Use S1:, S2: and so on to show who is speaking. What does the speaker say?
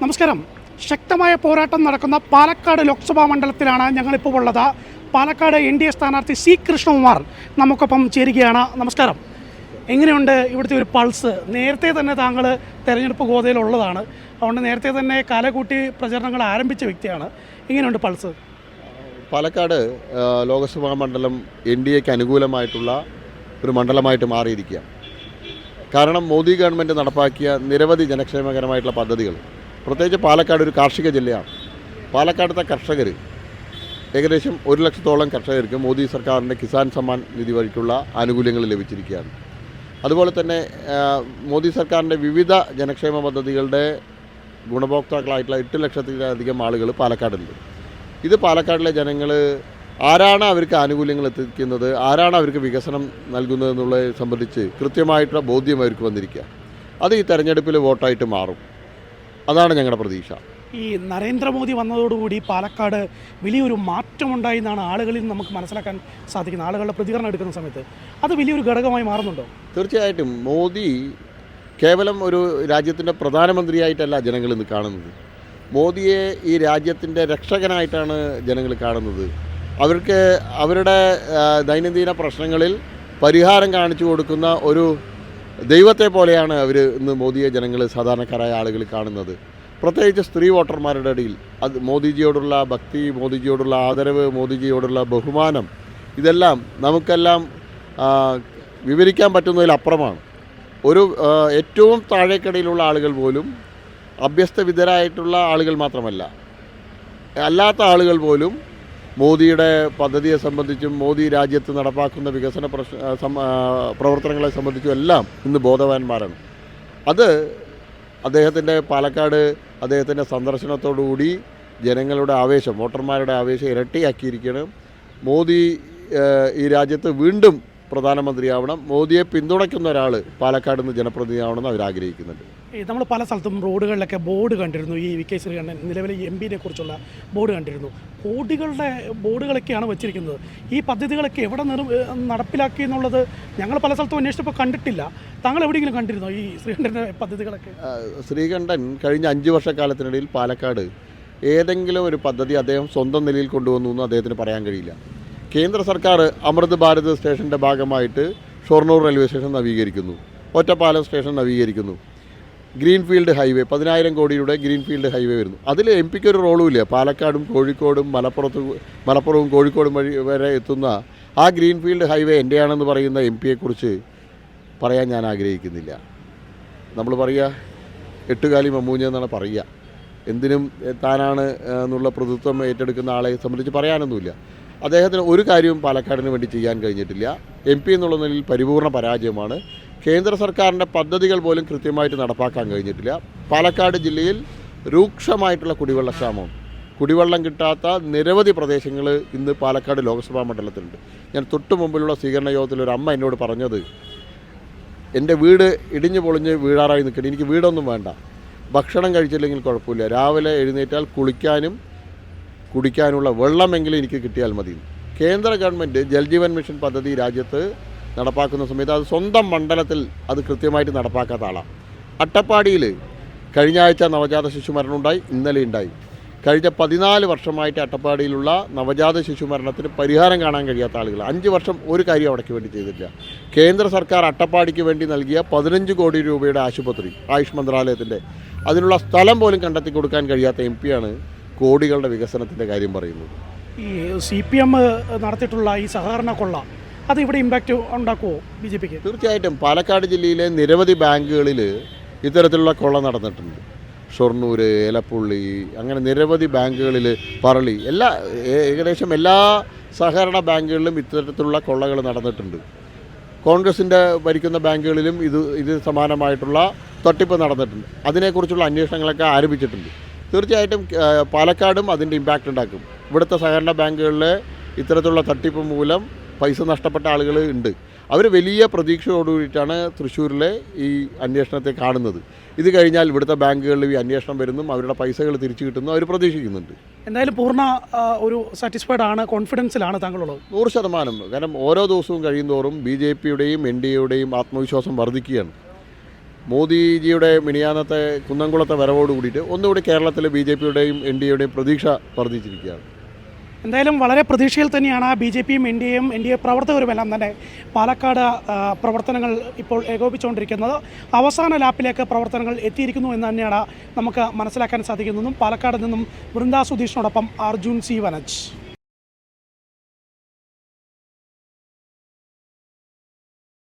S1: നമസ്കാരം. ശക്തമായ പോരാട്ടം നടക്കുന്ന പാലക്കാട് ലോക്സഭാ മണ്ഡലത്തിലാണ് ഞങ്ങളിപ്പോൾ ഉള്ളത്. പാലക്കാട് എൻ ഡി എ സ്ഥാനാർത്ഥി സി കൃഷ്ണകുമാർ നമുക്കൊപ്പം ചേരുകയാണ്. നമസ്കാരം. എങ്ങനെയുണ്ട് ഇവിടുത്തെ ഒരു പൾസ്? നേരത്തെ തന്നെ താങ്കൾ തെരഞ്ഞെടുപ്പ് ഗോതയിലുള്ളതാണ് അതുകൊണ്ട് നേരത്തെ തന്നെ കാലകൂട്ടി പ്രചരണങ്ങൾ ആരംഭിച്ച വ്യക്തിയാണ്. എങ്ങനെയുണ്ട് പൾസ്?
S2: പാലക്കാട് ലോക്സഭാ മണ്ഡലം എൻ ഡി എക്ക് അനുകൂലമായിട്ടുള്ള ഒരു മണ്ഡലമായിട്ട് മാറിയിരിക്കുകയാണ്. കാരണം മോദി ഗവൺമെന്റ് നടപ്പാക്കിയ നിരവധി ജനക്ഷേമകരമായിട്ടുള്ള പദ്ധതികൾ. പ്രത്യേകിച്ച് പാലക്കാട് ഒരു കാർഷിക ജില്ലയാണ്. പാലക്കാടത്തെ കർഷകർ ഏകദേശം ഒരു ലക്ഷത്തോളം കർഷകർക്ക് മോദി സർക്കാരിന്റെ കിസാൻ സമ്മാൻ നിധി വഴിക്കുള്ള ആനുകൂല്യങ്ങൾ ലഭിച്ചിരിക്കുകയാണ്. അതുപോലെ തന്നെ മോദി സർക്കാരിന്റെ വിവിധ ജനക്ഷേമ പദ്ധതികളുടെ ഗുണഭോക്താക്കളായിട്ടുള്ള എട്ട് ലക്ഷത്തിലധികം ആളുകൾ പാലക്കാടുണ്ട്. ഇത് പാലക്കാടിലെ ജനങ്ങൾ ആരാണ് അവർക്ക് ആനുകൂല്യങ്ങൾ എത്തിക്കുന്നത് ആരാണ് അവർക്ക് വികസനം നൽകുന്നത് എന്നുള്ളത് സംബന്ധിച്ച് കൃത്യമായിട്ടുള്ള ബോധ്യം അവർക്ക് വന്നിരിക്കുക അത് ഈ തെരഞ്ഞെടുപ്പിൽ വോട്ടായിട്ട് മാറും. അതാണ് ഞങ്ങളുടെ പ്രതീക്ഷ.
S1: ഈ നരേന്ദ്രമോദി വന്നതോടുകൂടി പാലക്കാട് വലിയൊരു മാറ്റമുണ്ടായി എന്നാണ് ആളുകളിൽ നിന്ന് നമുക്ക് മനസ്സിലാക്കാൻ സാധിക്കുന്നത്. ആളുകളുടെ പ്രതികരണം എടുക്കുന്ന സമയത്ത്. അത് വലിയൊരു ഘടകമായി മാറുന്നുണ്ടോ?
S2: തീർച്ചയായിട്ടും മോദി കേവലം ഒരു രാജ്യത്തിന്റെ പ്രധാനമന്ത്രിയായിട്ടല്ല ജനങ്ങൾ ഇന്ന് കാണുന്നത്. മോദിയെ ഈ രാജ്യത്തിന്റെ രക്ഷകനായിട്ടാണ് ജനങ്ങൾ കാണുന്നത്. അവർക്ക് അവരുടെ ദൈനംദിന പ്രശ്നങ്ങളിൽ പരിഹാരം കാണിച്ചു കൊടുക്കുന്ന ഒരു ദൈവത്തെ പോലെയാണ് അവർ ഇന്ന് മോദിയെ ജനങ്ങൾ സാധാരണക്കാരായ ആളുകൾ കാണുന്നത്. പ്രത്യേകിച്ച് സ്ത്രീ വോട്ടർമാരുടെ ഇടയിൽ അത് മോദിജിയോടുള്ള ഭക്തി മോദിജിയോടുള്ള ആദരവ് മോദിജിയോടുള്ള ബഹുമാനം ഇതെല്ലാം നമുക്കെല്ലാം വിവരിക്കാൻ പറ്റുന്നതിലപ്പുറമാണ് ഒരു ഏറ്റവും താഴേക്കടയിലുള്ള ആളുകൾ പോലും അഭ്യസ്തവിധരായിട്ടുള്ള ആളുകൾ മാത്രമല്ല അല്ലാത്ത ആളുകൾ പോലും മോദിയുടെ പദ്ധതിയെ സംബന്ധിച്ചും മോദി രാജ്യത്ത് നടപ്പാക്കുന്ന വികസന പ്രവർത്തനങ്ങളെ സംബന്ധിച്ചും എല്ലാം ഇന്ന് ബോധവാന്മാരാണ്. അത് അദ്ദേഹത്തിന്റെ പാലക്കാട് അദ്ദേഹത്തിന്റെ സന്ദർശനത്തോടുകൂടി ജനങ്ങളുടെ ആവേശം വോട്ടർമാരുടെ ആവേശം ഇരട്ടിയാക്കിയിരിക്കണം മോദി ഈ രാജ്യത്ത് വീണ്ടും പ്രധാനമന്ത്രിയാവണം. മോദിയെ പിന്തുണയ്ക്കുന്ന ഒരാൾ പാലക്കാട് നിന്ന് ജനപ്രതിനിധിയാവണമെന്ന് അവർ ആഗ്രഹിക്കുന്നുണ്ട്.
S1: നമ്മൾ പല സ്ഥലത്തും റോഡുകളിലൊക്കെ ബോർഡ് കണ്ടിരുന്നു. ഈ വി കെ ശ്രീകണ്ഠൻ നിലവിലെ എം പിനെ കുറിച്ചുള്ള ബോർഡ് കണ്ടിരുന്നു. കോടികളുടെ ബോർഡുകളൊക്കെയാണ് വെച്ചിരിക്കുന്നത്. ഈ പദ്ധതികളൊക്കെ എവിടെ നിർ നടപ്പിലാക്കി എന്നുള്ളത് ഞങ്ങൾ പല സ്ഥലത്തും അന്വേഷിച്ചപ്പോൾ കണ്ടിട്ടില്ല. താങ്കൾ എവിടെയെങ്കിലും കണ്ടിരുന്നോ ഈ ശ്രീകണ്ഠന്റെ പദ്ധതികളൊക്കെ?
S2: ശ്രീകണ്ഠൻ കഴിഞ്ഞ അഞ്ച് വർഷക്കാലത്തിനിടയിൽ പാലക്കാട് ഏതെങ്കിലും ഒരു പദ്ധതി അദ്ദേഹം സ്വന്തം നിലയിൽ കൊണ്ടുവന്നു എന്ന് അദ്ദേഹത്തിന് പറയാൻ കഴിയില്ല. കേന്ദ്ര സർക്കാർ അമൃത് ഭാരത് സ്റ്റേഷന്റെ ഭാഗമായിട്ട് ഷൊർണൂർ റെയിൽവേ സ്റ്റേഷൻ നവീകരിക്കുന്നു. ഒറ്റപ്പാലം സ്റ്റേഷൻ നവീകരിക്കുന്നു. ഗ്രീൻഫീൽഡ് ഹൈവേ പതിനായിരം കോടിയുടെ ഗ്രീൻഫീൽഡ് ഹൈവേ വരുന്നു. അതിൽ എം പിക്ക് ഒരു റോളും ഇല്ല. പാലക്കാടും കോഴിക്കോടും മലപ്പുറത്ത് മലപ്പുറവും കോഴിക്കോടും വഴി വരെ എത്തുന്ന ആ ഗ്രീൻഫീൽഡ് ഹൈവേ എന്റെയാണെന്ന് പറയുന്ന എം പിയെക്കുറിച്ച് പറയാൻ ഞാൻ ആഗ്രഹിക്കുന്നില്ല. നമ്മൾ പറയുക എട്ടുകാലി മമ്മൂഞ്ഞ എന്നാണ് പറയുക എന്തിനും താനാണ് എന്നുള്ള പ്രതിത്വം ഏറ്റെടുക്കുന്ന ആളെ സംബന്ധിച്ച് പറയാനൊന്നുമില്ല. അദ്ദേഹത്തിന് ഒരു കാര്യവും പാലക്കാടിന് വേണ്ടി ചെയ്യാൻ കഴിഞ്ഞിട്ടില്ല. എം പി എന്നുള്ള നിലയിൽ പരിപൂർണ പരാജയമാണ്. കേന്ദ്ര സർക്കാരിന്റെ പദ്ധതികൾ പോലും കൃത്യമായിട്ട് നടപ്പാക്കാൻ കഴിഞ്ഞിട്ടില്ല. പാലക്കാട് ജില്ലയിൽ രൂക്ഷമായിട്ടുള്ള കുടിവെള്ളക്ഷാമം കുടിവെള്ളം കിട്ടാത്ത നിരവധി പ്രദേശങ്ങൾ ഇന്ന് പാലക്കാട് ലോക്സഭാ മണ്ഡലത്തിലുണ്ട്. ഞാൻ തൊട്ടു മുമ്പിലുള്ള സ്വീകരണ യോഗത്തിൽ ഒരു അമ്മ എന്നോട് പറഞ്ഞത് എന്റെ വീട് ഇടിഞ്ഞു പൊളിഞ്ഞ് വീഴാറായി നിൽക്കണം എനിക്ക് വീടൊന്നും വേണ്ട. ഭക്ഷണം കഴിച്ചില്ലെങ്കിൽ കുഴപ്പമില്ല. രാവിലെ എഴുന്നേറ്റാൽ കുളിക്കാനും കുടിക്കാനുള്ള വെള്ളമെങ്കിലും എനിക്ക് കിട്ടിയാൽ മതി. കേന്ദ്ര ഗവൺമെന്റ് ജൽജീവൻ മിഷൻ പദ്ധതി രാജ്യത്ത് നടപ്പാക്കുന്ന സമയത്ത് അത് സ്വന്തം മണ്ഡലത്തിൽ അത് കൃത്യമായിട്ട് നടപ്പാക്കാത്ത ആളാണ് അട്ടപ്പാടിയിൽ കഴിഞ്ഞ ആഴ്ച നവജാത ശിശു മരണം ഉണ്ടായി ഇന്നലെ ഉണ്ടായി. കഴിഞ്ഞ പതിനാല് വർഷമായിട്ട് അട്ടപ്പാടിയിലുള്ള നവജാത ശിശു മരണത്തിന് പരിഹാരം കാണാൻ കഴിയാത്ത ആളുകൾ അഞ്ച് വർഷം ഒരു കാര്യം അവിടേക്ക് വേണ്ടി ചെയ്തിട്ടില്ല. കേന്ദ്ര സർക്കാർ അട്ടപ്പാടിക്ക് വേണ്ടി നൽകിയ പതിനഞ്ച് കോടി രൂപയുടെ ആശുപത്രി ആയുഷ് മന്ത്രാലയത്തിന്റെ അതിനുള്ള സ്ഥലം പോലും കണ്ടെത്തി കൊടുക്കാൻ കഴിയാത്ത എം പിയാണ് കോടികളുടെ വികസനത്തിന്റെ കാര്യം പറയുന്നത്.
S1: ഈ സി പി എം നടത്തിയിട്ടുള്ള ഈ സഹകരണ കൊള്ള അത് ഇവിടെ ഇമ്പാക്റ്റ് ഉണ്ടാക്കുമോ ബി ജെ പിക്ക്
S2: തീർച്ചയായിട്ടും. പാലക്കാട് ജില്ലയിലെ നിരവധി ബാങ്കുകളിൽ ഇത്തരത്തിലുള്ള കൊള്ള നടന്നിട്ടുണ്ട്. ഷൊർണൂർ ഏലപ്പുള്ളി അങ്ങനെ നിരവധി ബാങ്കുകളിൽ പറളി എല്ലാ ഏകദേശം എല്ലാ സഹകരണ ബാങ്കുകളിലും ഇത്തരത്തിലുള്ള കൊള്ളകൾ നടന്നിട്ടുണ്ട്. കോൺഗ്രസിന്റെ ഭരിക്കുന്ന ബാങ്കുകളിലും ഇത് ഇത് സമാനമായിട്ടുള്ള തട്ടിപ്പ് നടന്നിട്ടുണ്ട്. അതിനെക്കുറിച്ചുള്ള അന്വേഷണങ്ങളൊക്കെ ആരംഭിച്ചിട്ടുണ്ട്. തീർച്ചയായിട്ടും പാലക്കാടും അതിന്റെ ഇമ്പാക്റ്റ് ഉണ്ടാക്കും. ഇവിടുത്തെ സഹകരണ ബാങ്കുകളിലെ ഇത്തരത്തിലുള്ള തട്ടിപ്പ് മൂലം പൈസ നഷ്ടപ്പെട്ട ആളുകൾ ഉണ്ട്. അവർ വലിയ പ്രതീക്ഷയോടുകൂടിയിട്ടാണ് തൃശ്ശൂരിലെ ഈ അന്വേഷണത്തെ കാണുന്നത്. ഇത് കഴിഞ്ഞാൽ ഇവിടുത്തെ ബാങ്കുകളിൽ ഈ അന്വേഷണം വരുന്നു അവരുടെ പൈസകൾ തിരിച്ചു കിട്ടുന്നു അവർ പ്രതീക്ഷിക്കുന്നുണ്ട്.
S1: എന്തായാലും പൂർണ ഒരു സാറ്റിസ്ഫൈഡ് ആണ് കോൺഫിഡൻസിലാണ് താങ്കളുള്ളത്.
S2: നൂറ് ശതമാനം. കാരണം ഓരോ ദിവസവും കഴിയുന്തോറും ബി ജെ പിയുടെയും എൻ ഡി എയുടെയും ആത്മവിശ്വാസം വർദ്ധിക്കുകയാണ്. മോദിജിയുടെ മിനിയാന്നത്തെ കുന്നംകുളത്തെ വരവോട് കൂടിയിട്ട് ഒന്നുകൂടി കേരളത്തിലെ ബി ജെ പിയുടെയും എൻ ഡി എയുടെയും പ്രതീക്ഷ വർദ്ധിച്ചിരിക്കുകയാണ്.
S1: എന്തായാലും വളരെ പ്രതീക്ഷയിൽ തന്നെയാണ് ബി ജെ പിയും എൻ ഡി എയും എൻ ഡി എ പ്രവർത്തകരുമെല്ലാം തന്നെ പാലക്കാട് പ്രവർത്തനങ്ങൾ ഇപ്പോൾ ഏകോപിച്ചുകൊണ്ടിരിക്കുന്നത് അവസാന ലാപ്പിലേക്ക് പ്രവർത്തനങ്ങൾ എത്തിയിരിക്കുന്നു എന്ന് തന്നെയാണ് നമുക്ക് മനസ്സിലാക്കാൻ സാധിക്കുന്നതും പാലക്കാട് നിന്നും വൃന്ദാ സുധീഷിനോടൊപ്പം അർജുൻ സി വനജ്.